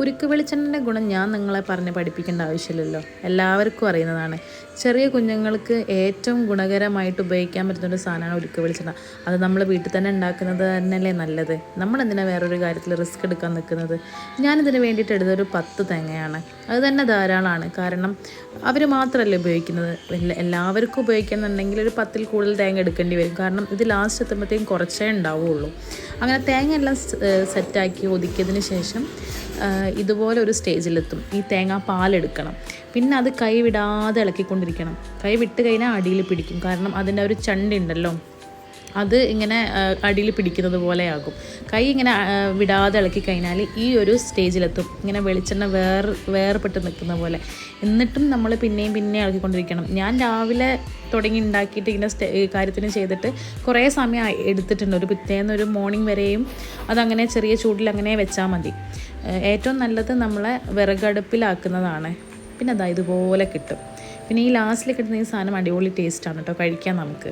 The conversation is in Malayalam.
ഉരുക്ക് വെളിച്ചെണ്ണന്റെ ഗുണം ഞാൻ നിങ്ങളെ പറഞ്ഞ് പഠിപ്പിക്കേണ്ട ആവശ്യമില്ലല്ലോ. എല്ലാവർക്കും അറിയുന്നതാണ്. ചെറിയ കുഞ്ഞുങ്ങൾക്ക് ഏറ്റവും ഗുണകരമായിട്ട് ഉപയോഗിക്കാൻ പറ്റുന്ന ഒരു സാധനമാണ് ഉരുക്ക് വെളിച്ചെണ്ണ. അത് നമ്മൾ വീട്ടിൽ തന്നെ ഉണ്ടാക്കുന്നത് തന്നെയല്ലേ നല്ലത്? നമ്മൾ എന്തിനാ വേറൊരു കാര്യത്തിൽ റിസ്ക് എടുക്കാൻ നിൽക്കുന്നത് ഞാനിതിന് വേണ്ടിയിട്ട് എടുത്തൊരു പത്ത് തേങ്ങയാണ്. അത് തന്നെ ധാരാളമാണ്. കാരണം അവർ മാത്രമല്ല ഉപയോഗിക്കുന്നത്. എല്ലാവർക്കും ഉപയോഗിക്കണമെന്നുണ്ടെങ്കിൽ ഒരു പത്തിൽ കൂടുതൽ തേങ്ങ എടുക്കേണ്ടി വരും. കാരണം ഇത് ലാസ്റ്റ് എത്തുമ്പോഴത്തേക്കും കുറച്ചേ ഉണ്ടാവുകയുള്ളൂ അങ്ങനെ തേങ്ങ എല്ലാം സെറ്റാക്കി ഒതുക്കിയതിന് ശേഷം ഇതുപോലെ ഒരു സ്റ്റേജിലെത്തും. ഈ തേങ്ങ പാലെടുക്കണം. പിന്നെ അത് കൈവിടാതെ ഇളക്കിക്കൊണ്ടിരിക്കണം. കൈ വിട്ട് കഴിഞ്ഞാൽ അടിയിൽ പിടിക്കും. കാരണം അതിന്റെ ഒരു ചണ്ടുണ്ടല്ലോ. അത് ഇങ്ങനെ അടിയിൽ പിടിക്കുന്നത് പോലെയാകും. കൈ ഇങ്ങനെ വിടാതെ ഇളക്കി കഴിഞ്ഞാൽ ഈ ഒരു സ്റ്റേജിലെത്തും. ഇങ്ങനെ വെളിച്ചെണ്ണ വേർ വേർപെട്ട് നിൽക്കുന്ന പോലെ. എന്നിട്ടും നമ്മൾ പിന്നെയും പിന്നെയും ഇളക്കിക്കൊണ്ടിരിക്കണം. ഞാൻ രാവിലെ തുടങ്ങി ഉണ്ടാക്കിയിട്ട് ഇങ്ങനെ സ്റ്റേ കാര്യത്തിന് ചെയ്തിട്ട് കുറേ സമയം എടുത്തിട്ടുണ്ട്. ഒരു പിറ്റേന്ന് ഒരു മോർണിംഗ് വരെയും അതങ്ങനെ ചെറിയ ചൂടിൽ അങ്ങനെ വെച്ചാൽ മതി. ഏറ്റവും നല്ലത് നമ്മളെ വിറകടുപ്പിലാക്കുന്നതാണ്. പിന്നെ അതാ ഇതുപോലെ കിട്ടും. പിന്നെ ഈ ലാസ്റ്റിൽ കിട്ടുന്ന ഈ സാധനം അടിപൊളി ടേസ്റ്റാണ് കേട്ടോ കഴിക്കാം നമുക്ക്.